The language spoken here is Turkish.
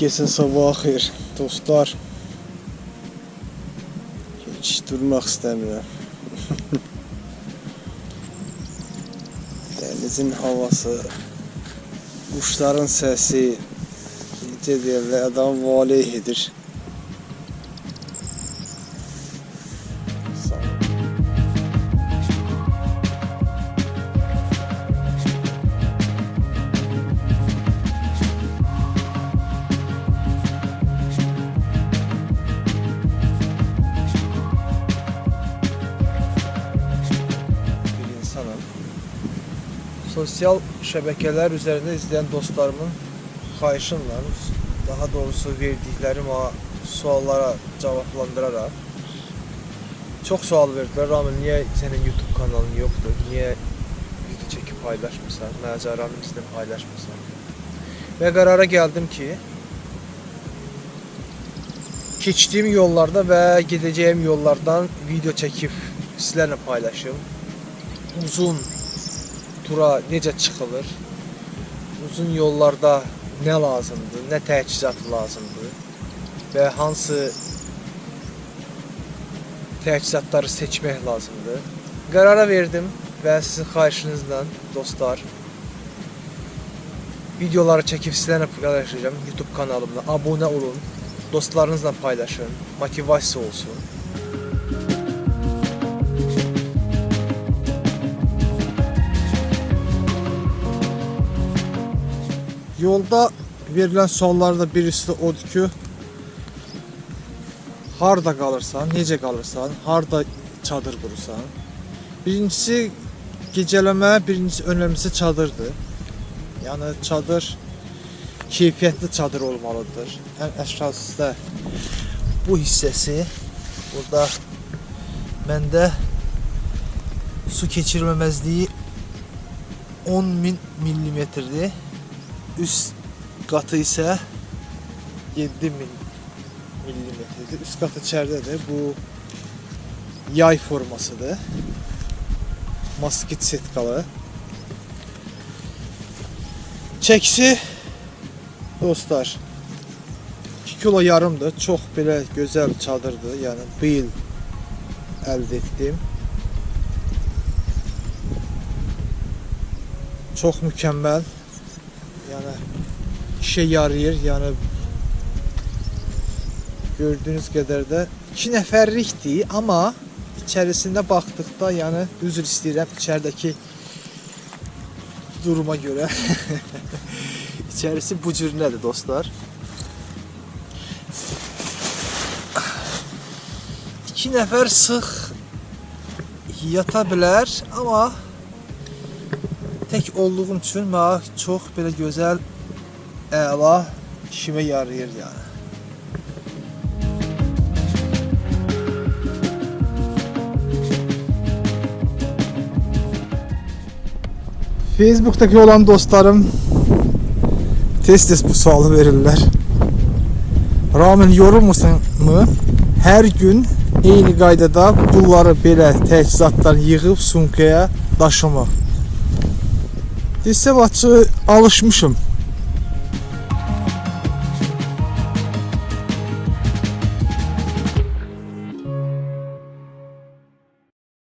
Herkesin sabahı xeyir dostlar. Hiç durmaq istəmirəm. Dənizin havası, quşların səsi, necə deyirlər, adam valeh edir. Sosyal şebekeler üzerinde izleyen dostlarımın xahişinlə, daha doğrusu verdiklerim o suallara cevaplandırarak çok sual verdiler. Ramin niye senin YouTube kanalın yoktur? Niye video çekip paylaşmırsan? Məcaranın içinde paylaşmırsan? Ve karara geldim ki keçdiyim yollarda ve gideceğim yollardan video çekip sizlerle paylaşım. Uzun tura necə çıxılır? Uzun yollarda nə lazımdır, nə təchizat lazımdır və hansı təchizatları seçmək lazımdır. Qərara verdim və sizin xahişinizlə dostlar videoları çəkib sizlərlə paylaşacağam YouTube kanalımda. Abunə olun, dostlarınızla paylaşın, motivasiya olsun. Yolda verilən suallardan birisi də odur ki, harda qalırsan, necə qalırsan, harda çadır qurursan. Birincisi gecələmə, birincisi önəmlisi çadırdır. Yəni çadır keyfiyyətli çadır olmalıdır. Ən əsası da bu hissəsi burada məndə su keçirməməzliyi 10.000 millimetrdir. Üst qatı isə 7000 millimetrdir. Üst qatı içəridədir. Bu yay formasıdır. Moskit setkalı. Çəkisi dostlar 2 kilo yarımdır. Çox belə gözəl çadırdır. Yəni bu il əldə etdim. Çox mükəmməl. Yəni işe yarayır. Yəni gördüğünüz qədər də 2 nəfərlikdir, amma içərisində baxdıqda, yəni üzr istəyirəm içəridəki duruma görə. İçərisi bu cür nədir dostlar? İki nəfər sıx yata bilər, amma tək olduğum üçün mənə çox belə gözəl əla işimə yarayır yəni. Facebook'taki olan dostlarım tez tez bu sualı verirler. Ramin yorulmusan mı? Her gün eyni qaydada bunları belə təchizatlar yığıb sumkaya daşımaq. Desəm açıq alışmışım.